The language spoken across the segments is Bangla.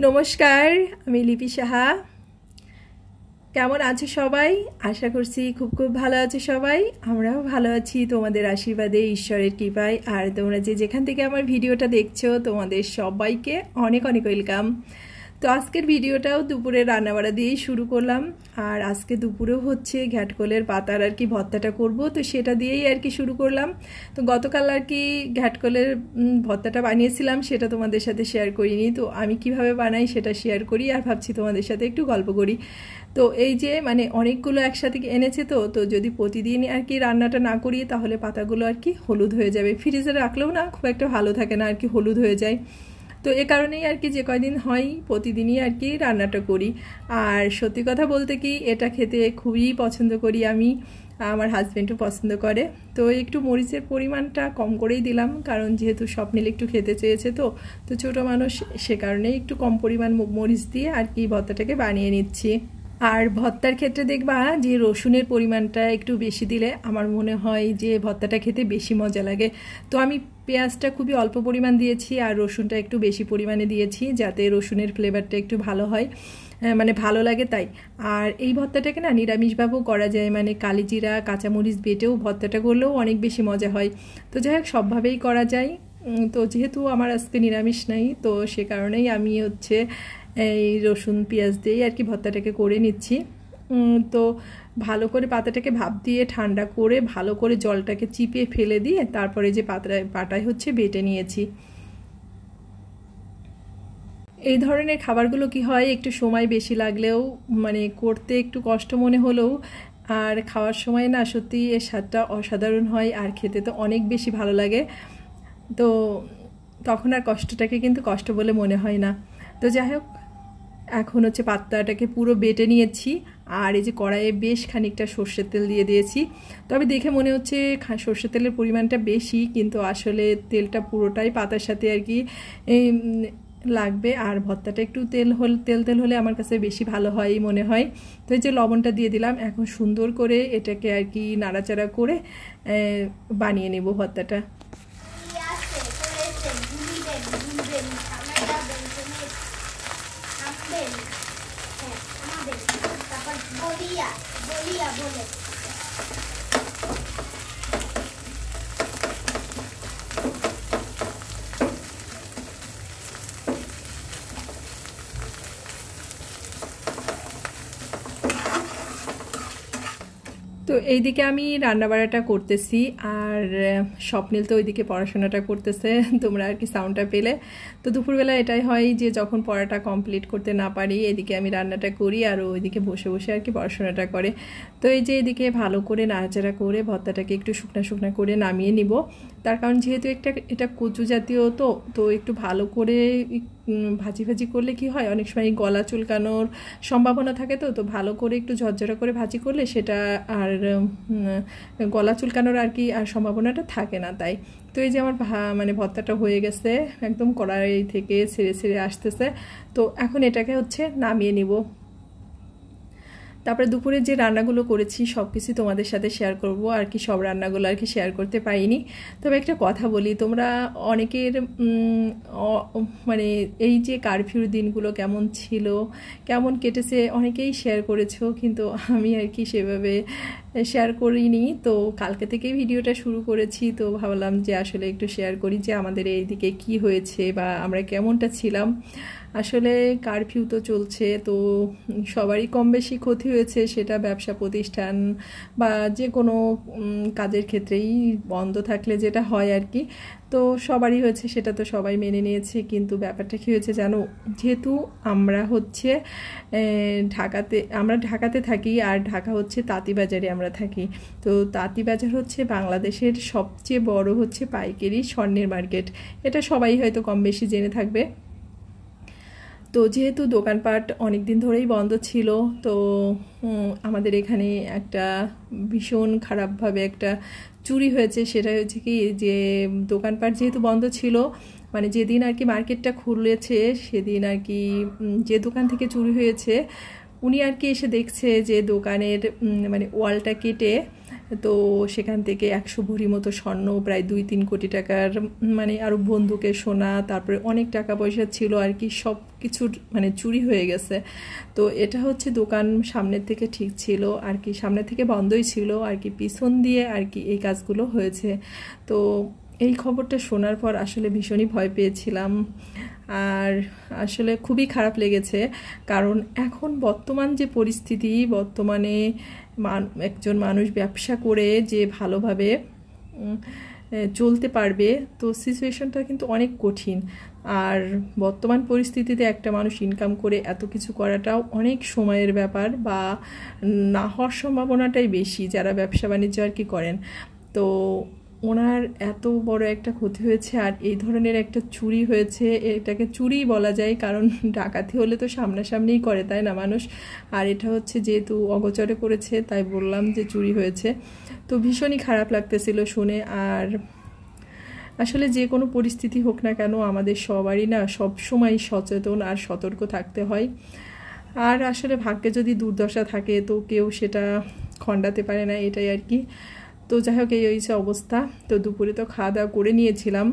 নমস্কার, আমি লিপি সাহা। কেমন আছো সবাই? আশা করছি খুব খুব ভালো আছো সবাই। আমরাও ভালো আছি, তোমাদের আশীর্বাদে, ঈশ্বরের কৃপায়। আর তোমরা যে যেখান থেকে আমার ভিডিওটা দেখছ, তোমাদের সবাইকে অনেক অনেক ওয়েলকাম। তো আজকের ভিডিওটাও দুপুরে রান্নাবাড়া দিয়েই শুরু করলাম। আর আজকে দুপুরেও হচ্ছে ঘ্যাটকলের পাতার আর কি ভর্তাটা করব, তো সেটা দিয়েই আর কি শুরু করলাম। তো গতকাল আর কি ঘ্যাটকলের ভর্তাটা বানিয়েছিলাম, সেটা তোমাদের সাথে শেয়ার করিনি। তো আমি কীভাবে বানাই সেটা শেয়ার করি আর ভাবছি তোমাদের সাথে একটু গল্প করি। তো এই যে মানে অনেকগুলো একসাথে এনেছে তো তো যদি প্রতিদিন আর কি রান্নাটা না করি, তাহলে পাতাগুলো আর কি হলুদ হয়ে যাবে। ফ্রিজে রাখলেও না খুব একটা ভালো থাকে না, আর কি হলুদ হয়ে যায়। তো এ কারণেই আর কি যে কয়দিন হয়, প্রতিদিনই আর কি রান্নাটা করি। আর সত্যি কথা বলতে কি, এটা খেতে খুবই পছন্দ করি আমি, আমার হাজব্যান্ডও পছন্দ করে। তো একটু মরিচের পরিমাণটা কম করেই দিলাম, কারণ যেহেতু স্বপ্নিল একটু খেতে চেয়েছে তো তো ছোটো মানুষ সে কারণেই একটু কম পরিমাণ মরিচ দিয়ে আর কি ভর্তাটাকে বানিয়ে নিচ্ছি। আর ভর্তার ক্ষেত্রে দেখবা যে রসুনের পরিমাণটা একটু বেশি দিলে আমার মনে হয় যে ভর্তাটা খেতে বেশি মজা লাগে। তো আমি পেঁয়াজটা খুবই অল্প পরিমাণ দিয়েছি আর রসুনটা একটু বেশি পরিমাণে দিয়েছি যাতে রসুনের ফ্লেভারটা একটু ভালো হয় মানে ভালো লাগে তাই। আর এই ভর্তাটাকে না নিরামিষভাবেও করা যায় মানে কালিজিরা, কাঁচামরিচ বেটেও ভর্তাটা করলেও অনেক বেশি মজা হয়। তো যাই হোক, সবভাবেই করা যায়। তো যেহেতু আমার আজকে নিরামিষ নাই, তো সে কারণেই আমি হচ্ছে এই রসুন, পেঁয়াজ দিয়েই আর কি ভর্তাটাকে করে নিচ্ছি। তো ভালো করে পাতাটাকে ভাপ দিয়ে ঠান্ডা করে, ভালো করে জলটাকে চিপিয়ে ফেলে দিয়ে তারপরে যে পাতায় পাটায় হচ্ছে বেটে নিয়েছি। এই ধরনের খাবারগুলো কি হয়, একটু সময় বেশি লাগলেও মানে করতে একটু কষ্ট মনে হলেও, আর খাওয়ার সময় না সত্যি এর স্বাদটা অসাধারণ হয়, আর খেতে তো অনেক বেশি ভালো লাগে। তো তখন আর কষ্টটাকে কিন্তু কষ্ট বলে মনে হয় না। তো যাই হোক, এখন হচ্ছে পাত্তাটাকে পুরো বেটে নিয়েছি। আর এই যে কড়াইয়ে বেশ খানিকটা সর্ষের তেল দিয়ে দিয়েছি। তবে দেখে মনে হচ্ছে সর্ষের তেলের পরিমাণটা বেশি, কিন্তু আসলে তেলটা পুরোটাই পাতার সাথে আর কি লাগবে। আর ভর্তাটা একটু তেল হল, তেল তেল হলে আমার কাছে বেশি ভালো হয় মনে হয়। তো এই যে লবণটা দিয়ে দিলাম, এখন সুন্দর করে এটাকে আর কি নাড়াচাড়া করে বানিয়ে নেব ভর্তাটা। bolía, bolía, bolía. তো এইদিকে আমি রান্নাবাড়াটা করতেছি আর স্বপ্নিল তো ওইদিকে পড়াশোনাটা করতেছে, তোমরা আর কি সাউন্ডটা পেলে। তো দুপুরবেলা এটাই হয় যে, যখন পড়াটা কমপ্লিট করতে না পারি, এদিকে আমি রান্নাটা করি আর ওইদিকে বসে বসে আর কি পড়াশোনাটা করে। তো এই যে এদিকে ভালো করে নাড়াচাড়া করে, ভর্তাটাকে একটু শুকনা শুকনা করে নামিয়ে নিব। তার কারণ যেহেতু একটা, এটা কচু জাতীয় তো তো একটু ভালো করে ভাজি ভাজি করলে কি হয়? অনেক সময় গলা চুলকানোর সম্ভাবনা থাকে তো তো ভালো করে একটু ঝরঝরা করে ভাজি করলে সেটা আর গলা চুলকানোর আর কি, আর সম্ভাবনাটা থাকে না তাই। তো এই যে আমার মানে ভর্তাটা হয়ে গেছে, একদম কড়াই থেকে ছেড়ে ছেড়ে আসতেছে। তো এখন এটাকে হচ্ছে নামিয়ে নিব। তারপরে দুপুরে যে রান্নাগুলো করেছি সব কিছু তোমাদের সাথে শেয়ার করব। আর কি সব রান্নাগুলো আর কি শেয়ার করতে পারিনি। তবে একটা কথা বলি, তোমরা অনেকের মানে এই যে কারফিউর দিনগুলো কেমন ছিল, কেমন কেটেছে অনেকেই শেয়ার করেছ, কিন্তু আমি আর কি সেভাবে শেয়ার করিনি। তো কালকে থেকেই ভিডিওটা শুরু করেছি। তো ভাবলাম যে আসলে একটু শেয়ার করি যে আমাদের এইদিকে কি হয়েছে বা আমরা কেমনটা ছিলাম। আসলে কারফিউ তো চলছে, তো সবারই কম বেশি ক্ষতি হয়েছে সেটা ব্যবসা প্রতিষ্ঠান বা যে কোনো কাজের ক্ষেত্রেই বন্ধ থাকলে যেটা হয় আর কি। তো সবারই হয়েছে, সেটা তো সবাই মেনে নিয়েছে, কিন্তু ব্যাপারটা কী হয়েছে জানো? যেহেতু আমরা হচ্ছে ঢাকাতে, আমরা ঢাকাতে থাকি আর ঢাকা হচ্ছে তাঁতিবাজারে আমরা থাকি। তো তাঁতিবাজার হচ্ছে বাংলাদেশের সবচেয়ে বড় হচ্ছে পাইকারি স্বর্ণের মার্কেট। এটা সবাই হয়তো কম বেশি জেনে থাকবে। তো যেহেতু দোকানপাট অনেক দিন ধরেই বন্ধ ছিল, তো আমাদের এখানে একটা ভীষণ খারাপভাবে একটা চুরি হয়েছে। সেটা হচ্ছে কি যে, দোকানপাট যেহেতু বন্ধ ছিল মানে যেদিন আর কি মার্কেটটা খুলেছে, সেদিন আর কি যে দোকান থেকে চুরি হয়েছে, উনি আর কি এসে দেখছে যে দোকানের মানে ওয়ালটা কেটে তো সেখান থেকে একশো ভরি মতো স্বর্ণ, প্রায় দুই তিন কোটি টাকার মানে আরও বন্ধুকে সোনা, তারপরে অনেক টাকা পয়সা ছিল আর কি, সব কিছুর মানে চুরি হয়ে গেছে। তো এটা হচ্ছে দোকান সামনের থেকে ঠিক ছিল, আর কি সামনের থেকে বন্ধই ছিল, আর কি পিছন দিয়ে আর কি এই কাজগুলো হয়েছে। তো এই খবরটা শোনার পর আসলে ভীষণই ভয় পেয়েছিলাম। আর আসলে খুবই খারাপ লেগেছে, কারণ এখন বর্তমান যে পরিস্থিতি, বর্তমানে একজন মানুষ ব্যবসা করে যে ভালোভাবে চলতে পারবে, তো সিচুয়েশনটা কিন্তু অনেক কঠিন। আর বর্তমান পরিস্থিতিতে একটা মানুষ ইনকাম করে এত কিছু করাটাও অনেক সময়ের ব্যাপার বা না হওয়ার সম্ভাবনাটাই বেশি যারা ব্যবসা বাণিজ্য আর কি করেন। তো ওনার এত বড় একটা ক্ষতি হয়েছে আর এই ধরনের একটা চুরি হয়েছে, এটাকে চুরি বলা যায়, কারণ ডাকাতি হলে তো সামনাসামনিই করে, তাই না মানুষ? আর এটা হচ্ছে যেহেতু অগচরে করেছে, তাই বললাম যে চুরি হয়েছে। তো ভীষণই খারাপ লাগতেছিল শুনে, আর আসলে যে কোনো পরিস্থিতি হোক না কেন আমাদের সবারই না সবসময় সচেতন আর সতর্ক থাকতে হয়। আর আসলে ভাগ্যে যদি দুর্দশা থাকে, তো কেউ সেটা খণ্ডাতে পারে না, এটাই আর কি। তো যাই হোক এই হয়েছে অবস্থা। তো দুপুরে তো খাওয়া দাওয়া করে নিয়েছিলাম।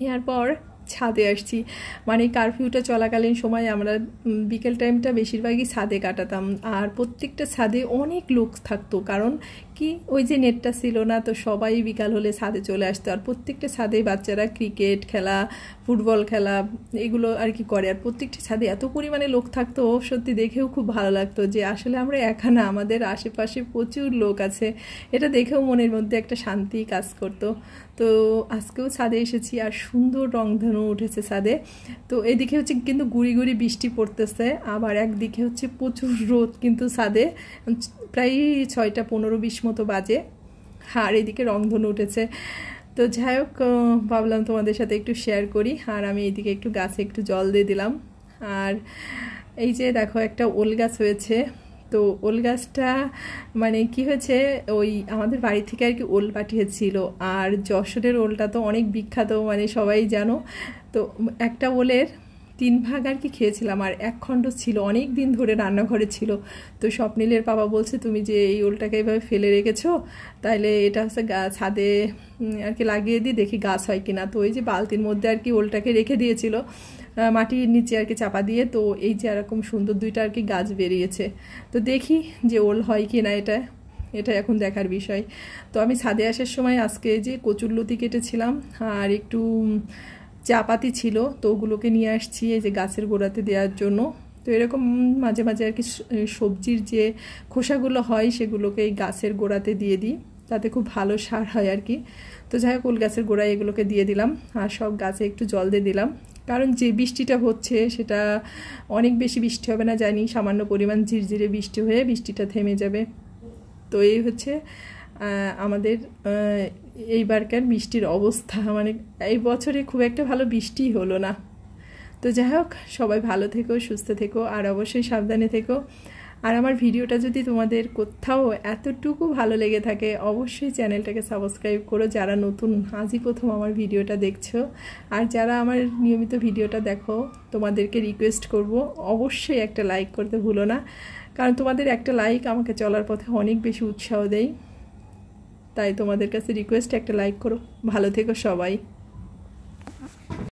নেওয়ার পর ছাদে আসছি। মানে কারফিউটা চলাকালীন সময় আমরা বিকেল টাইমটা বেশিরভাগই ছাদে কাটাতাম। আর প্রত্যেকটা ছাদে অনেক লোক থাকতো। কারণ কি? ওই যে নেটটা ছিল না, তো সবাই বিকাল হলে ছাদে চলে আসতো। আর প্রত্যেকটা ছাদে বাচ্চারা ক্রিকেট খেলা, ফুটবল খেলা, এগুলো আর কি করে। আর প্রত্যেকটা ছাদে এত পরিমাণে লোক থাকতো সত্যি দেখেও খুব ভালো লাগতো যে আসলে আমরা একা না, আমাদের আশেপাশে প্রচুর লোক আছে। এটা দেখেও মনের মধ্যে একটা শান্তি কাজ করতো। তো আজকেও ছাদে এসেছি আর সুন্দর রংধনু উঠেছে ছাদে। তো এদিকে হচ্ছে কিন্তু গুড়ি গুড়ি বৃষ্টি পড়তেছে, আবার একদিকে হচ্ছে প্রচুর রোদ কিন্তু ছাদে। প্রায় ছয়টা পনেরো বিশ মতো বাজে। আর এদিকে রংধনু উঠেছে। তো যাই হোক ভাবলাম তোমাদের সাথে একটু শেয়ার করি। আর আমি এদিকে একটু গাছে একটু জল দিয়ে দিলাম। আর এই যে দেখো, একটা ওল গাছ হয়েছে। তো ওল গাছটা মানে কি হয়েছে, ওই আমাদের বাড়ি থেকে আর কি ওল পাঠিয়েছিল। আর যশোরের ওলটা তো অনেক বিখ্যাত মানে সবাই জানো। তো একটা ওলের তিন ভাগ আর কি খেয়েছিলাম, আর এক খণ্ড ছিল, অনেক দিন ধরে রান্নাঘরে ছিল। তো স্বপ্নিলের বাবা বলছে, তুমি যে এই ওলটাকে এভাবে ফেলে রেখেছো তাহলে এটা হচ্ছে ছাদে আর কি লাগিয়ে দিই, দেখি গাছ হয় কিনা। তো ওই যে বালতির মধ্যে আর কি ওলটাকে রেখে দিয়েছিল মাটির নিচে আর কি চাপা দিয়ে। তো এই যে এরকম সুন্দর দুইটা আর কি গাছ বেরিয়েছে। তো দেখি যে ওল হয় কি না এটা এটা এখন দেখার বিষয়। তো আমি ছাদে আসার সময় আজকে যে কচুরলতি কেটেছিলাম, আর একটু চা পাতি ছিল, তো ওগুলোকে নিয়ে আসছি এই যে গাছের গোড়াতে দেওয়ার জন্য। তো এরকম মাঝে মাঝে আর কি সবজির যে খোসাগুলো হয়, সেগুলোকে এই গাছের গোড়াতে দিয়ে দিই। তাতে খুব ভালো সার হয় আর কি। তো যাই হোক গাছের গোড়ায় এগুলোকে দিয়ে দিলাম আর সব গাছে একটু জল দিয়ে দিলাম। কারণ যে বৃষ্টিটা হচ্ছে, সেটা অনেক বেশি বৃষ্টি হবে না জানি, সামান্য পরিমাণ ঝিরঝিরে বৃষ্টি হয়ে বৃষ্টিটা থেমে যাবে। তো এই হচ্ছে আমাদের এইবারকার বৃষ্টির অবস্থা। মানে এই বছরে খুব একটা ভালো বৃষ্টি হলো না। তো যাই হোক, সবাই ভালো থেকো, সুস্থ থেকো, আর অবশ্যই সাবধানে থেকো। আর আমার ভিডিওটা যদি তোমাদের কোথাও এতটুকু ভালো লেগে থাকে, অবশ্যই চ্যানেলটাকে সাবস্ক্রাইব করো। যারা নতুন, আজই প্রথম আমার ভিডিওটা দেখছ। আর যারা আমার নিয়মিত ভিডিওটা দেখো, তোমাদেরকে রিকোয়েস্ট করব, অবশ্যই একটা লাইক করতে ভুলো না। কারণ তোমাদের একটা লাইক আমাকে চলার পথে অনেক বেশি উৎসাহ দেয়। তাই তোমাদের কাছে রিকোয়েস্ট একটা লাইক করো। ভালো থেকো সবাই।